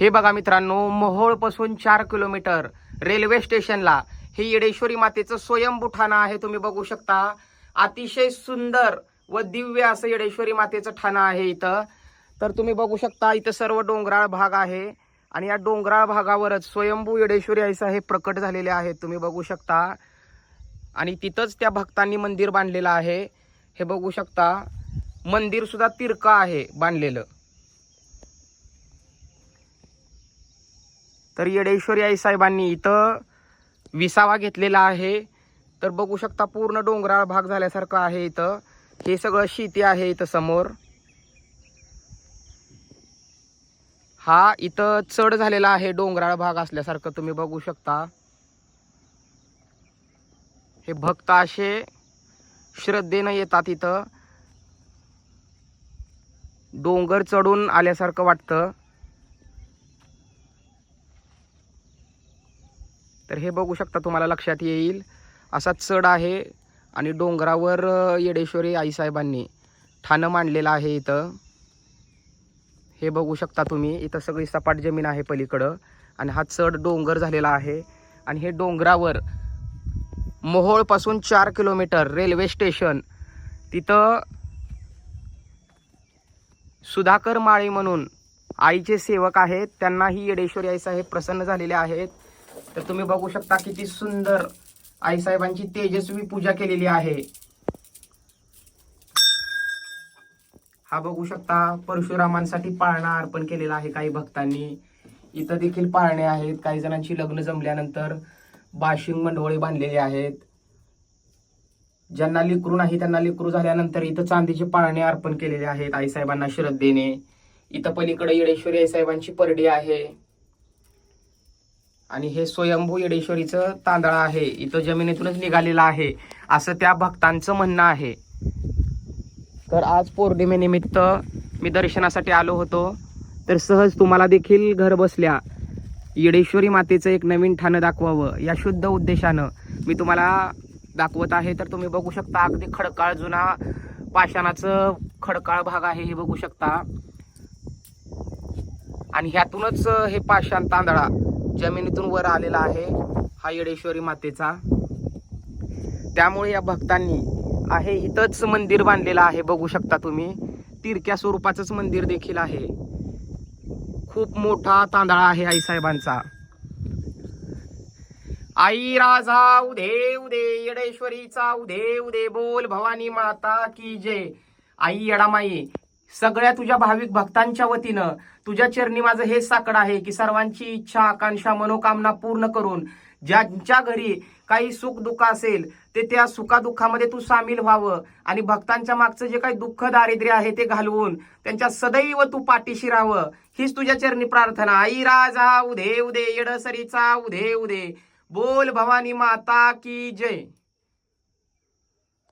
हे बघा मित्रांनो मोहोळपासून चार किलोमीटर रेल्वे स्टेशनला. हे येडेश्वरी मातेचं स्वयंभू ठाणं आहे तुम्ही बघू शकता. अतिशय सुंदर व दिव्य असं येडेश्वरी मातेचं ठाणं आहे इथं. तर तुम्ही बघू शकता इथं सर्व डोंगराळ भाग आहे. आणि या डोंगराळ भागावरच स्वयंभू येडेश्वरी आईसा हे प्रकट झालेले आहेत तुम्ही बघू शकता. आणि तिथंच त्या भक्तांनी मंदिर बांधलेलं आहे. हे बघू शकता मंदिरसुद्धा तिरकं आहे बांधलेलं. तर येडेश्वरी आई साहेबांनी इथं विसावा घेतलेला आहे. तर बघू शकता पूर्ण डोंगराळ भाग झाल्यासारखं आहे इथं. हे सगळं शेती आहे इथं समोर. हा इथं चढ झालेला आहे डोंगराळ भाग असल्यासारखं तुम्ही बघू शकता. हे भक्त असे श्रद्धेनं येतात इथं. डोंगर चढून आल्यासारखं वाटतं. तर हे बघू शकता तुम्हाला लक्षात येईल. असा चढ आहे आणि डोंगरावर येडेश्वरी आईसाहेबांनी ठाणं मांडलेलं आहे इथं. हे बघू शकता तुम्ही इथं सगळी सपाट जमीन आहे पलीकडं आणि हा चढ डोंगर झालेला आहे. आणि हे डोंगरावर मोहोळपासून चार किलोमीटर रेल्वे स्टेशन तिथं सुधाकर माळी म्हणून आईचे सेवक आहेत. त्यांनाही येडेश्वरी आईसाहेब प्रसन्न झालेले आहेत. तर तुम्ही बघू शकता किती सुंदर आईसाहेबांची तेजस्वी पूजा केलेली आहे. हा बघू शकता परशुरामांसाठी पाळणा अर्पण केलेला आहे काही भक्तांनी. इथं देखील पाळणे आहेत. काही जणांची लग्न जमल्यानंतर बाशिंग मंडवळे बांधलेले आहेत. ज्यांना लिकरू नाही त्यांना लिकरू झाल्यानंतर इथं चांदीचे पाळणे अर्पण केलेले आहेत आईसाहेबांना श्रद्धेने. इथं पलीकडे येडेश्वरी आईसाहेबांची परडी आहे. आणि हे स्वयंभू येडेश्वरीचं तांदळ आहे. इथं जमिनीतूनच निघालेलं आहे. असं त्या भक्तांचं म्हणणं आहे. तर आज पौर्णिमेनिमित्त मी दर्शनासाठी आलो होतो. तर सहज तुम्हाला देखील घर बसल्या येडेश्वरी मातेचं एक नवीन ठाणं दाखवावं या शुद्ध उद्देशानं मी तुम्हाला दाखवत आहे. तर तुम्ही बघू शकता अगदी खडकाळ जुना पाषाणाचं खडकाळ भाग आहे हे बघू शकता. आणि ह्यातूनच हे पाषाण तांदळा जमिनीतून वर आलेला आहे हा येडेश्वरी मातेचा. त्यामुळे या भक्तांनी आहे इथंच मंदिर बांधलेलं आहे बघू शकता तुम्ही. तिरक्या स्वरूपाचंच मंदिर देखील आहे. खूप मोठा तांदळा आहे आईसाहेबांचा. आई राजा उदे उदे येडेश्वरीचा उदे उदे बोल भवानी माता की जय. आई येडामाई सगळ्या तुझ्या भाविक भक्तांच्या वतीनं तुझ्या चरणी माझं हे साकड आहे की सर्वांची इच्छा आकांक्षा मनोकामना पूर्ण करून ज्यांच्या घरी काही सुख दुःख असेल ते त्या सुखादुःखामध्ये तू सामील व्हावं आणि भक्तांच्या मागचं जे काही दुःख दारिद्र्य आहे ते घालवून त्यांच्या सदैव तू पाठीशी राहावं. हीच तुझ्या चरणी प्रार्थना. आई राजा उदे उदे येडसरीचा उदे उदे. बोल भवानी माता की जय.